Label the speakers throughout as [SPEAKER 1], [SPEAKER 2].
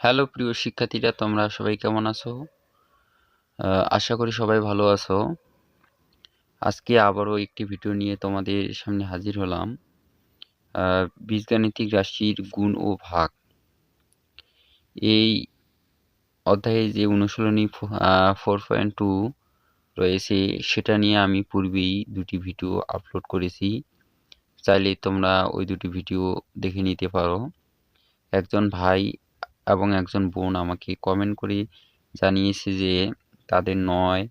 [SPEAKER 1] Hello প্রিয় শিক্ষার্থীরা, তোমরা সবাই কেমন আছো? আশা করি সবাই ভালো আছো। আজকে আবারও একটি ভিডিও নিয়ে তোমাদের সামনে হাজির হলাম। বীজগাণিতিক রাশির গুণ ও ভাগ। এই অধ্যায়ে যে অনুশীলনী ফোর পয়েন্ট টু রয়েছে, সেটা নিয়ে আমি পূর্বেই দুটি ভিডিও আপলোড করেছি। চাইলে তোমরা ওই দুটি ভিডিও দেখে নিতে পারো। একজন ভাই এবং একজন বোন আমাকে কমেন্ট করে জানিয়েছে যে তাদের নয়,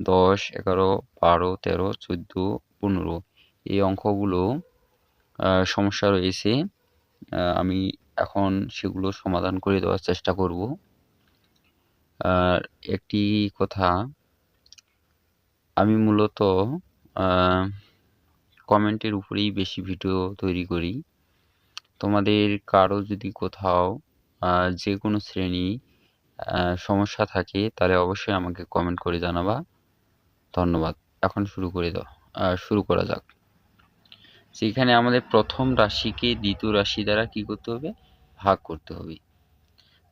[SPEAKER 1] দশ, এগারো, বারো, তেরো, চোদ্দ, পনেরো এই অঙ্কগুলো সমস্যা রয়েছে। আমি এখন সেগুলো সমাধান করে দেওয়ার চেষ্টা করব। একটি কথা, আমি মূলত কমেন্টের উপরেই বেশি ভিডিও তৈরি করি। তোমাদের কারও যদি কোথাও যে কোনো শ্রেণি সমস্যা থাকে, তাহলে অবশ্যই আমাকে কমেন্ট করে জানাবা। ধন্যবাদ। এখন শুরু করে দাও। শুরু করা যাক। সেখানে আমাদের প্রথম রাশিকে দ্বিতীয় রাশি দ্বারা কি করতে হবে? ভাগ করতে হবে।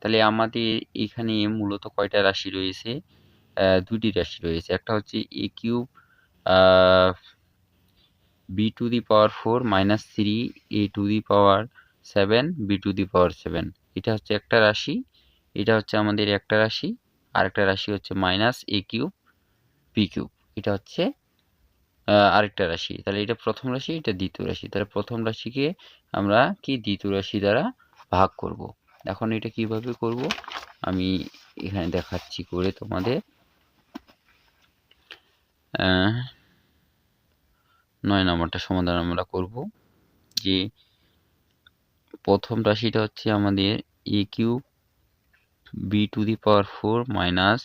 [SPEAKER 1] তাহলে আমাদের এখানে মূলত কয়টা রাশি রয়েছে? দুটি রাশি রয়েছে। একটা হচ্ছে A cube B to the power four minus three A to the power seven B to the power seven এটা হচ্ছে একটা রাশি, এটা হচ্ছে আমাদের একটা রাশি আর একটা রাশি হচ্ছে minus A cube B cube এটা হচ্ছে আরেকটা রাশি। তাহলে এটা প্রথম রাশি, এটা দ্বিতীয় রাশি। তাহলে প্রথম রাশিকে আমরা কি দ্বিতীয় রাশি দ্বারা ভাগ করব? এখন এটা কীভাবে করব? আমি এখানে দেখাচ্ছি করে তোমাদের। নয় নম্বরটা সমাধান আমরা করব যে প্রথম রাশিটা হচ্ছে আমাদের A cube B to the power four minus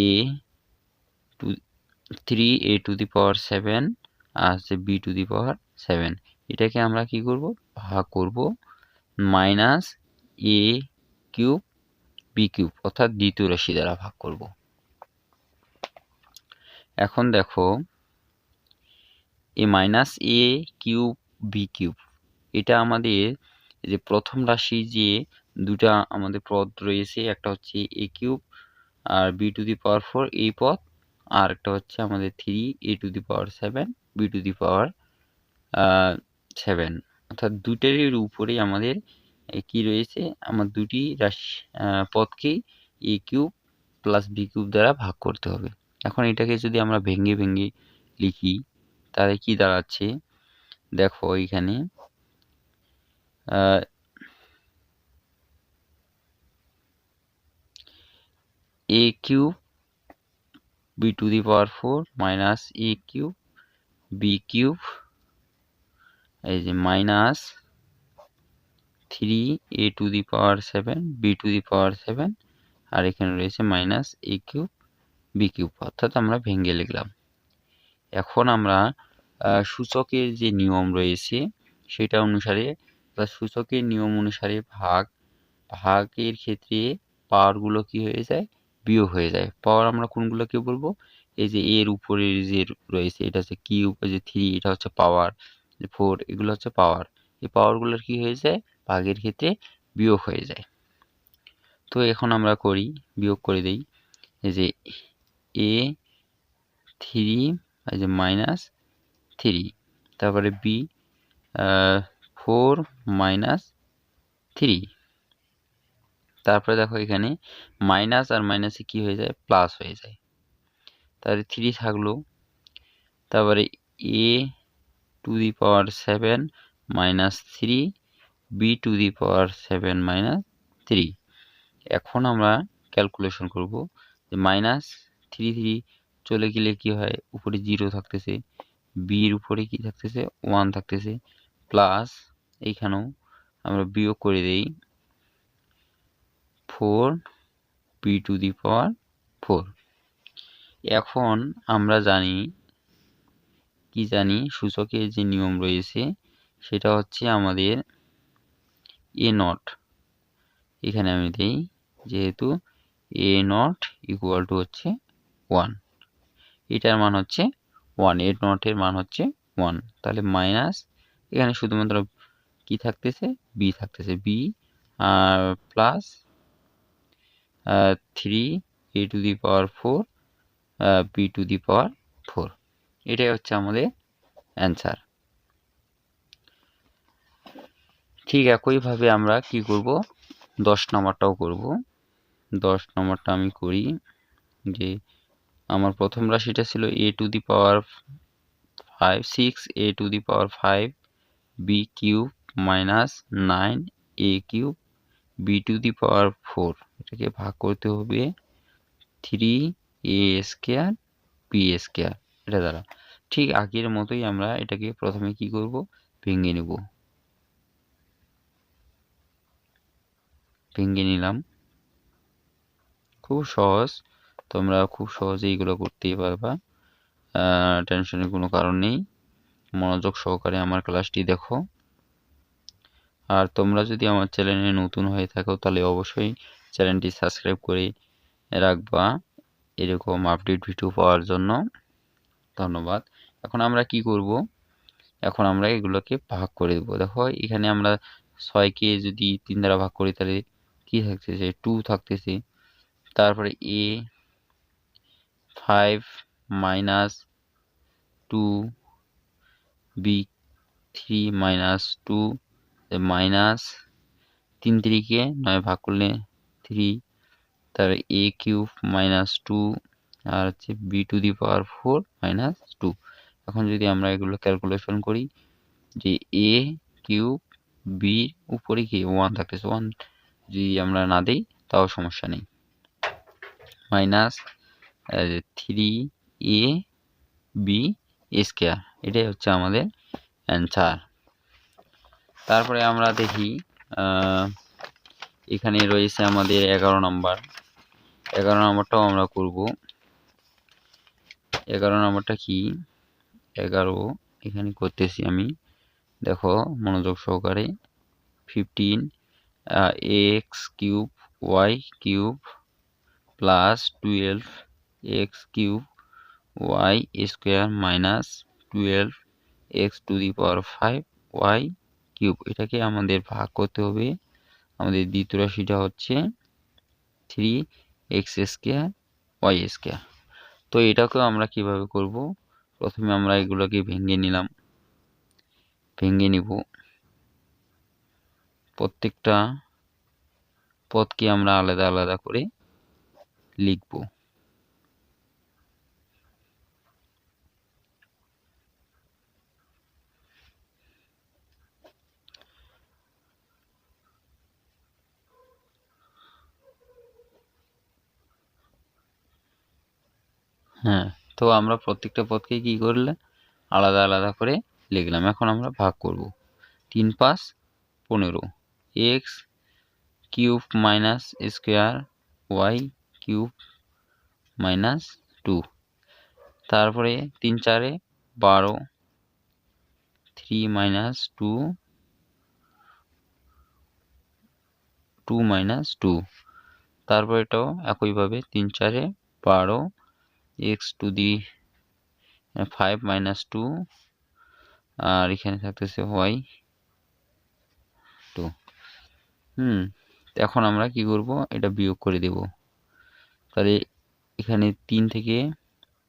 [SPEAKER 1] A to, three A to the power seven আর হচ্ছে B to the power seven. এটাকে আমরা কি করব? ভাগ করব। Minus A cube B cube অর্থাৎ দ্বিতীয় রাশি দ্বারা ভাগ করব। এখন দেখো A minus A cube B cube এটা আমাদের যে প্রথম রাশি যে দুটা আমাদের পদ রয়েছে, একটা হচ্ছে A cube R B to the power four এই পদ, আর একটা হচ্ছে আমাদের three A to the power seven B to the power seven অর্থাৎ দুটারই উপরেই আমাদের কি রয়েছে, আমার দুটি রাশি পদকেই A cube plus B cube দ্বারা ভাগ করতে হবে। এখন এটাকে যদি আমরা ভেঙে ভেঙে লিখি, তাহলে কি দাঁড়াচ্ছে? দেখো এখানে A cube B to the power four minus A cube B cube এই যে minus three A to the power seven B to the power seven আর এখানে রয়েছে minus A cube B cube অর্থাৎ আমরা ভেঙে লিখলাম। এখন আমরা সূচকের যে নিয়ম রয়েছে, সেটা অনুসারে বা সূচকের নিয়ম অনুসারে ভাগ, ভাগের ক্ষেত্রে পাওয়ারগুলো কি হয়ে যায়? বিয়োগ হয়ে যায়। পাওয়ার আমরা কোনগুলোকে বলব? এই যে এর উপরের যে রয়েছে, এটা হচ্ছে এই যে থ্রি, এটা হচ্ছে পাওয়ার যে ফোর, এগুলো হচ্ছে পাওয়ার। এই পাওয়ারগুলোর কি হয়ে যায়? ভাগের ক্ষেত্রে বিয়োগ হয়ে যায়। তো এখন আমরা করি, বিয়োগ করে দেই। এই যে এ থ্রি, এই যে মাইনাস থ্রি, তারপরে বি ফোর মাইনাস থ্রি। তারপরে দেখো এখানে মাইনাস আর মাইনাসে কি হয়ে যায়? প্লাস হয়ে যায়। তাহলে থ্রি থাকল। তারপরে A to the power seven minus three, B to the power seven minus three. এখন আমরা ক্যালকুলেশন করব যে মাইনাস থ্রি থ্রি চলে গেলে কি হয়? উপরে জিরো থাকতেছে, বির উপরে কি থাকতেছে? ওয়ান থাকতেছে, প্লাস এইখানেও আমরা বিয়োগ করে দেই four B to the power four এখন আমরা জানি, কি জানি, সূচকের যে নিয়ম রয়েছে, সেটা হচ্ছে আমাদের এ নট এখানে আমি দিই, যেহেতু এ নট ইকুয়াল টু হচ্ছে ওয়ান এটার মান হচ্ছে ওয়ান এ নটের মান হচ্ছে ওয়ান তাহলে মাইনাস এখানে শুধুমাত্র কি থাকতেছে? বি থাকতেছে। B R plus three A to the power four B to the power four এটাই হচ্ছে আমাদের অ্যান্সার ঠিক একইভাবে আমরা কি করব? দশ নম্বরটাও করব। দশ নম্বরটা আমি করি যে আমার প্রথম রাশিটা ছিল A to the power five six A to the power five B cube minus nine A cube B to the power four. এটাকে ভাগ করতে হবে three A square B square. এটা দ্বারা ঠিক আগের মতোই আমরা এটাকে প্রথমে কি করব? ভেঙে নেব। ভেঙে নিলাম। খুব সহজ। তোমরা খুব সহজে এইগুলো করতেই পারবা। টেনশনের কোনো কারণ নেই। মনোযোগ সহকারে আমার ক্লাসটি দেখো। আর তোমরা যদি আমার চ্যানেলে নতুন হয়ে থাকো, তাহলে অবশ্যই চ্যানেলটি সাবস্ক্রাইব করে রাখবা। এরকম আপডেট ভিডিও পাওয়ার জন্য ধন্যবাদ। এখন আমরা কি করব? এখন আমরা এগুলোকে ভাগ করে দেবো। দেখো, এখানে আমরা ছয়কে যদি তিন দ্বারা ভাগ করি, তাহলে কি থাকতেছে? টু থাকতেছে। তারপরে A five minus two B three minus two minus তিন তিরিকে নয় ভাগ করলে থ্রি তার এ কিউব মাইনাস টু আর হচ্ছে B to the power four minus two এখন যদি আমরা এগুলো ক্যালকুলেশন করি, যে এ কিউব বি উপরে কি ওয়ান থাকতেছে ওয়ান যদি আমরা না দিই, তাও সমস্যা নেই। Minus three A B square এটাই হচ্ছে আমাদের অ্যান্সার তারপরে আমরা দেখি এখানে রয়েছে আমাদের এগারো নম্বর। এগারো নম্বরটাও আমরা করব। এগারো নম্বরটা কি? এগারো, এখানে করতেছি আমি। দেখো, মনোযোগ সহকারে। Fifteen X cube Y cube plus twelve X cube Y square minus twelve X to the power five Y cube, এটাকে আমাদের ভাগ করতে হবে। আমাদের দ্বিতীয় রাশিটা হচ্ছে three X square Y square তো এটাকেও আমরা কীভাবে করব? প্রথমে আমরা এগুলোকে ভেঙে নিলাম। ভেঙে নিব। প্রত্যেকটা পদকে আমরা আলাদা আলাদা করে লিখব। হ্যাঁ তো আমরা প্রত্যেকটা পদকে কি করলে? আলাদা আলাদা করে লিখলাম। এখন আমরা ভাগ করব। তিন পাঁচ পনেরো। X cube minus square Y cube minus two. তারপরে তিন চারে বারো, three minus two two minus two. তারপর এটাও একইভাবে তিন চারে বারো X to the five minus two আর এখানে থাকতেছে ওয়াই টু হুম এখন আমরা কি করব? এটা বিয়োগ করে দেব। তাহলে এখানে তিন থেকে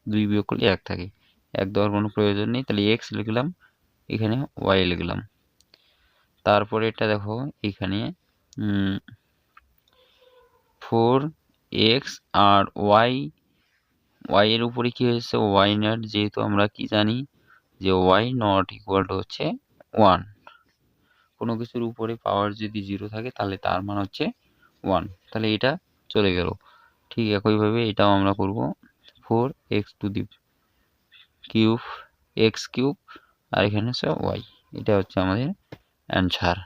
[SPEAKER 1] দুই বিয়োগ করলে এক থাকে। এক দেওয়ার কোনো প্রয়োজন নেই। তাহলে এক্স লিখলাম, এখানে ওয়াই লিখলাম। তারপরে এটা দেখো, এখানে ফোর এক্স আর ওয়াই ওয়াই এর উপরে কি হয়েছে? ওয়াই নট যেহেতু আমরা কি জানি যে ওয়াই নট ইকুয়াল টু হচ্ছে ওয়ান কোনো কিছুর উপরে পাওয়ার যদি জিরো থাকে, তাহলে তার মান হচ্ছে ওয়ান তাহলে এটা চলে গেল। ঠিক একইভাবে এটাও আমরা করব। Four x to the cube x cube আর এখানে হচ্ছে ওয়াই এটা হচ্ছে আমাদের অ্যান্সার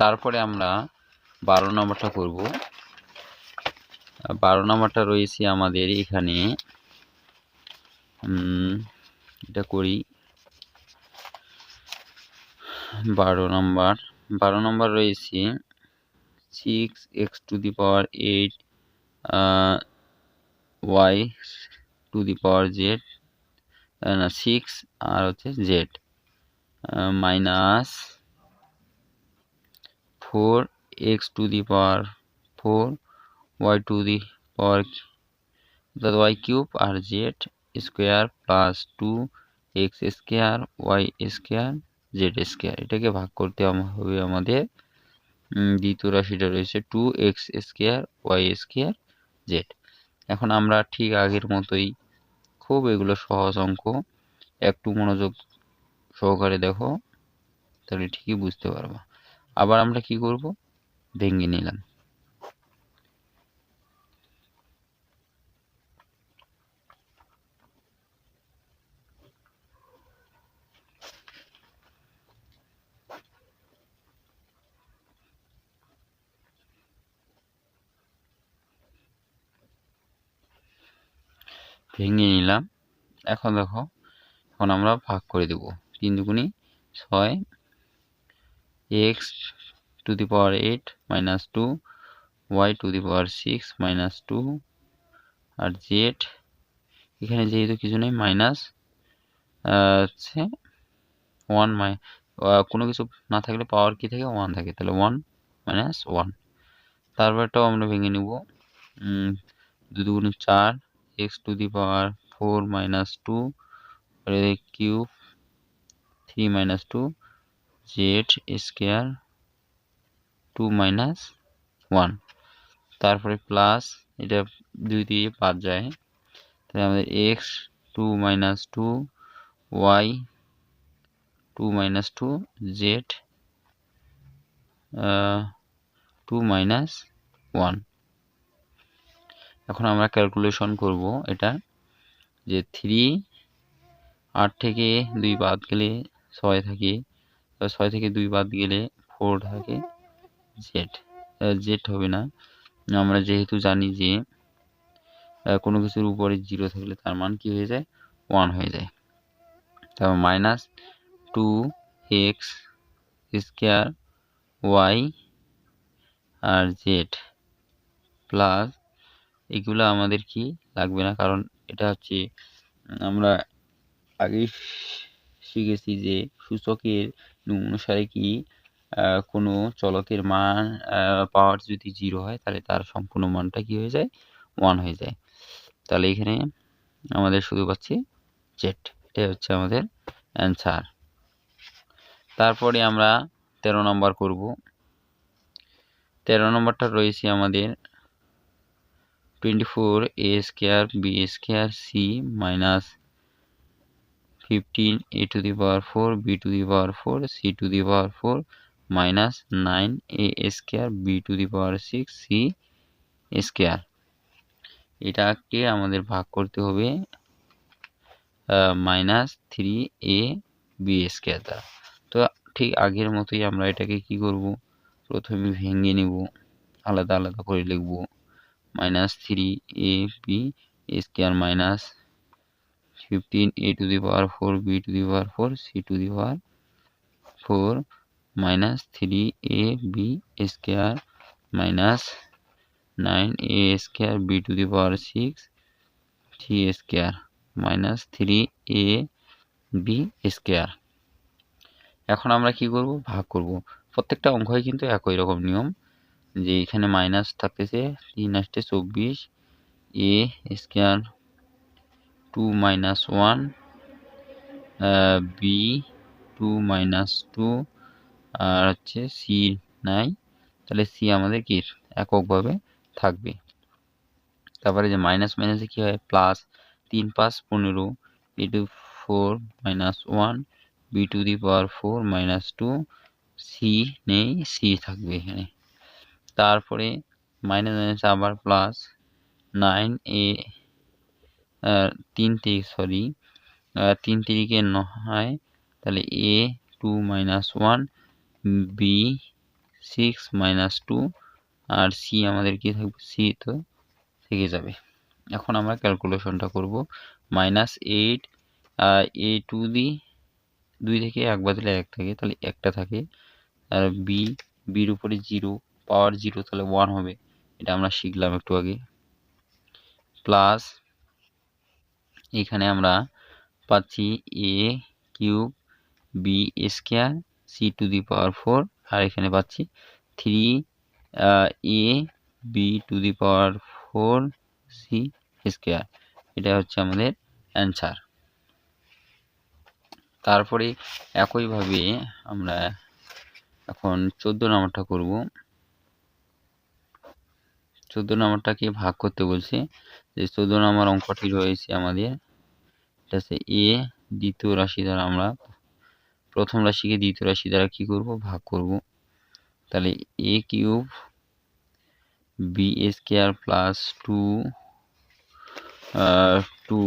[SPEAKER 1] তারপরে আমরা বারো নম্বরটা করব। বারো নম্বরটা রয়েছে আমাদের এখানে। এটা করি। বারো নম্বর। বারো নম্বর রয়েছে six x to the power eight y to the power z না সিক্স আর হচ্ছে z minus four x to the power four y to the power অর্থাৎ ওয়াই কিউব আর z square plus two x square y square z square এটাকে ভাগ করতে হবে আমাদের দ্বিতীয় রাশিটা রয়েছে two x square y square z এখন আমরা ঠিক আগের মতোই খুব এগুলো সহজ অঙ্ক, একটু মনোযোগ সহকারে দেখো, তাহলে ঠিকই বুঝতে পারব। আবার আমরা কি করব? ভেঙে নিলাম। ভেঙে নিলাম। এখন দেখো, এখন আমরা ভাগ করে দেব। তিন দুগুণি ছয় x to the power eight minus two, y to the power six minus two, R Z, এখানে যেহেতু কিছু নেই, মাইনাস হচ্ছে ওয়ান মাই কোনো কিছু না থাকলে পাওয়ার কি থাকে? ওয়ান থাকে। তাহলে ওয়ান মাইনাস ওয়ান। তারপরটাও আমরা ভেঙে নিব। দু দুগুণ চার x to the power four minus two cube three minus two z square two minus one তারপরে প্লাস এটা দুই দিয়ে বাদ যায় তাহলে আমাদের x two minus two y two minus two z two minus one এখন আমরা ক্যালকুলেশন করব এটা, যে থ্রি আট থেকে দুই বাদ গেলে ছয় থাকে ছয় থেকে দুই বাদ গেলে ফোর থাকে জেড জেড হবে না। আমরা যেহেতু জানি যে কোনো কিছুর উপরে জিরো থাকলে তার মান কি হয়ে যায়? ওয়ান হয়ে যায়। তারপর minus two x square y আর জেড প্লাস এগুলো আমাদের কি লাগবে না? কারণ এটা হচ্ছে আমরা আগেই শিখেছি যে সূচকের অনুসারে কি কোনো চলকের মান পাওয়ার যদি জিরো হয়, তাহলে তার সম্পূর্ণ মানটা কি হয়ে যায়? ওয়ান হয়ে যায়। তাহলে এখানে আমাদের শুধু পাচ্ছি জেড এটাই হচ্ছে আমাদের অ্যান্সার। তারপরে আমরা তেরো নম্বর করব। তেরো নম্বরটা রয়েছে আমাদের twenty four a square b square c minus fifteen a to the power four b to the power four c to the power four minus nine a square b to the power six c এটাকে আমাদের ভাগ করতে হবে? Minus three a b square দ্বারা। তো ঠিক আগের মতোই আমরা এটাকে কি করব? প্রথমে ভেঙে নেব। আলাদা আলাদা করে লিখব। Power four b to the power four c to the power four minus three a b square minus nine a square b to the power six three square minus three a b square এখন আমরা কি করব? ভাগ করব। প্রত্যেকটা অঙ্কই কিন্তু একই রকম নিয়ম। যে এখানে মাইনাস থাকতেছে তিন আসতে চব্বিশ, a square two minus one b two minus two আর হচ্ছে সি নাই। তাহলে সি আমাদের কি? এককভাবে থাকবে। তারপরে যে মাইনাস মাইনাসে কী হয়? প্লাস তিন পাঁচ পনেরো a to four minus one b to the power four minus two c নেই সি থাকবে এখানে। তারপরে মাইনাস মাইনাস আবার প্লাস নাইন এ তিন তিরিক সরি তিন তিরিকে নয়, তাহলে a two minus one b six minus two R C আমাদের কি থাকবে? সি তো থেকে যাবে। এখন আমরা ক্যালকুলেশনটা করব। Minus eight a to the দুই থেকে এক বাদলে এক থাকে, তাহলে একটা থাকে, আর বি বির উপরে জিরো পাওয়ার জিরো তাহলে ওয়ান হবে। এটা আমরা শিখলাম একটু আগে। প্লাস এখানে আমরা পাচ্ছি a cube b square c to the power four আর এখানে পাচ্ছি three a b to the power four c square এটা হচ্ছে আমাদের অ্যান্সার তারপরে একইভাবে আমরা এখন চোদ্দ নম্বরটা করব। চোদ্দ নম্বরটাকে ভাগ করতে বলছে। যে চোদ্দ নম্বর অঙ্কটি রয়েছে আমাদের। এটা হচ্ছে এ দ্বিতীয় রাশি দ্বারা আমরা প্রথম রাশিকে দ্বিতীয় রাশি দ্বারা কি করব? ভাগ করব। তাহলে a cube b square plus two two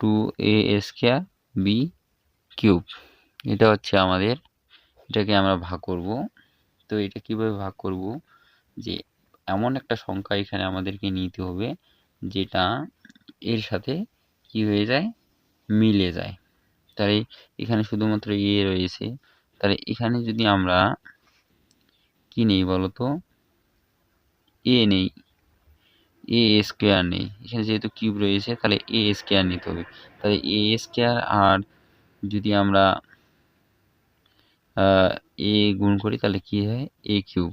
[SPEAKER 1] two a square b cube এটা হচ্ছে আমাদের, এটাকে আমরা ভাগ করব। তো এটা কীভাবে ভাগ করব? যে এমন একটা সংখ্যা এখানে আমাদেরকে নিতে হবে, যেটা এর সাথে কি হয়ে যায়? মিলে যায়। তাই এখানে শুধুমাত্র এ রয়েছে। তাহলে এখানে যদি আমরা কি নেই বলতো? এ নেই। এ স্কোয়ার নেই। এখানে যেহেতু কিউব রয়েছে, তাহলে এ স্কোয়ার নিতে হবে। তাহলে এ স্কোয়ার আর যদি আমরা এ গুণ করি, তাহলে কি হয়? এ কিউব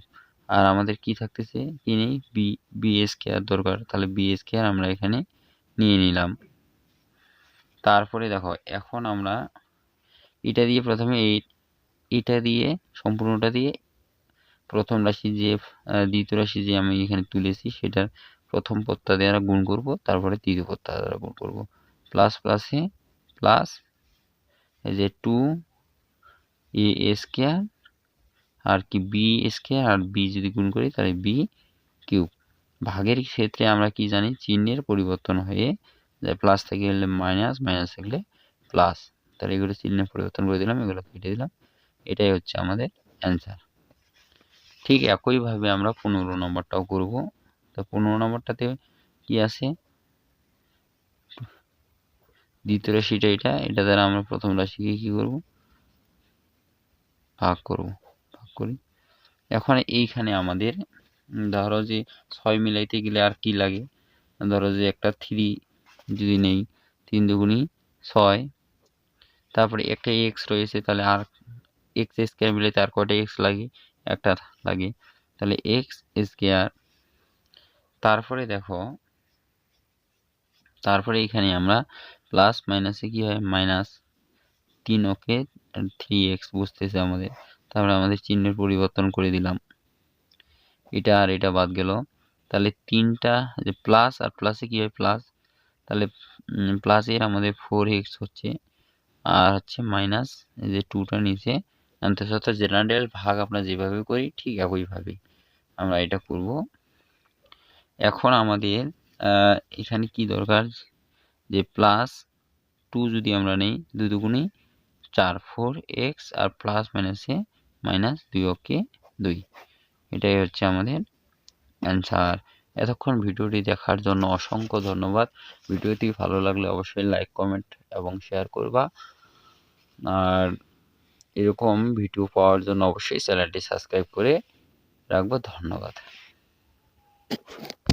[SPEAKER 1] আর আমাদের কি থাকতেছে? কি নেই? বি বি স্কোয়ার দরকার। তাহলে বি স্কোয়ার আমরা এখানে নিয়ে নিলাম। তারপরে দেখো, এখন আমরা এটা দিয়ে প্রথমে এই, এটা দিয়ে, সম্পূর্ণটা দিয়ে, প্রথম রাশি যে দ্বিতীয় রাশি যে আমি এখানে তুলেছি, সেটার প্রথম পত্তা দ্বারা গুণ করব। তারপরে তৃতীয় পত্তা দ্বারা গুণ করব। প্লাস প্লাসে প্লাস এই যে টু এ স্কোয়ার আর কি বি স্কোয়ার আর বি যদি গুণ করি, তাহলে বি কিউব ভাগের ক্ষেত্রে আমরা কি জানি, চিহ্নের পরিবর্তন হয়ে যায় প্লাস থেকে গেলে মাইনাস মাইনাস থাকলে প্লাস তাহলে এগুলো চিহ্নের পরিবর্তন করে দিলাম, এগুলো কেটে দিলাম। এটাই হচ্ছে আমাদের অ্যান্সার ঠিক একইভাবে আমরা পনেরো নম্বরটাও করব। তো পনেরো নম্বরটাতে কি আছে দ্বিতীয় রাশিটা এটা এটা দ্বারা আমরা প্রথম রাশিকে কি করব? ভাগ করব, ভাগ করি। এখন এইখানে আমাদের ধরো যে ছয় মিলাইতে গেলে আর কি লাগে? ধরো যে একটা থ্রি যদি নেই, তিন দুগুণি ছয়, তারপরে একটা এক্স রয়েছে, তাহলে আর এক্স স্কোয়ার মিলাইতে আর কটা এক্স লাগে? একটা লাগে। তাহলে এক্স স্কোয়ার তারপরে দেখো, তারপরে এখানে আমরা প্লাস, মাইনাসে কি হয়? মাইনাস তিন, ওকে থ্রি এক্স বুঝতেছে আমাদের। তারপরে আমাদের চিহ্নের পরিবর্তন করে দিলাম। এটা আর এটা বাদ গেল। তাহলে তিনটা যে প্লাস আর প্লাসে কী হয়? প্লাস তাহলে প্লাসের আমাদের ফোর এক্স হচ্ছে। আর হচ্ছে মাইনাস যে টুটা নিচে। অর্থাৎ জেনারেল ভাগ আমরা যেভাবে করি, ঠিক একইভাবে আমরা এটা করব। এখন আমাদের এখানে কি দরকার? যে প্লাস টু যদি আমরা নেই, দুই দুগুণে চার ফোর এক্স আর প্লাস মাইনাসে মাইনাস দুই ওকে দুই। এটাই হচ্ছে আমাদের অ্যান্সার এতক্ষণ ভিডিওটি দেখার জন্য অসংখ্য ধন্যবাদ। ভিডিওটি ভালো লাগলে অবশ্যই লাইক কমেন্ট এবং শেয়ার করবা। আর এরকম ভিডিও পাওয়ার জন্য অবশ্যই চ্যানেলটি সাবস্ক্রাইব করে রাখব। ধন্যবাদ।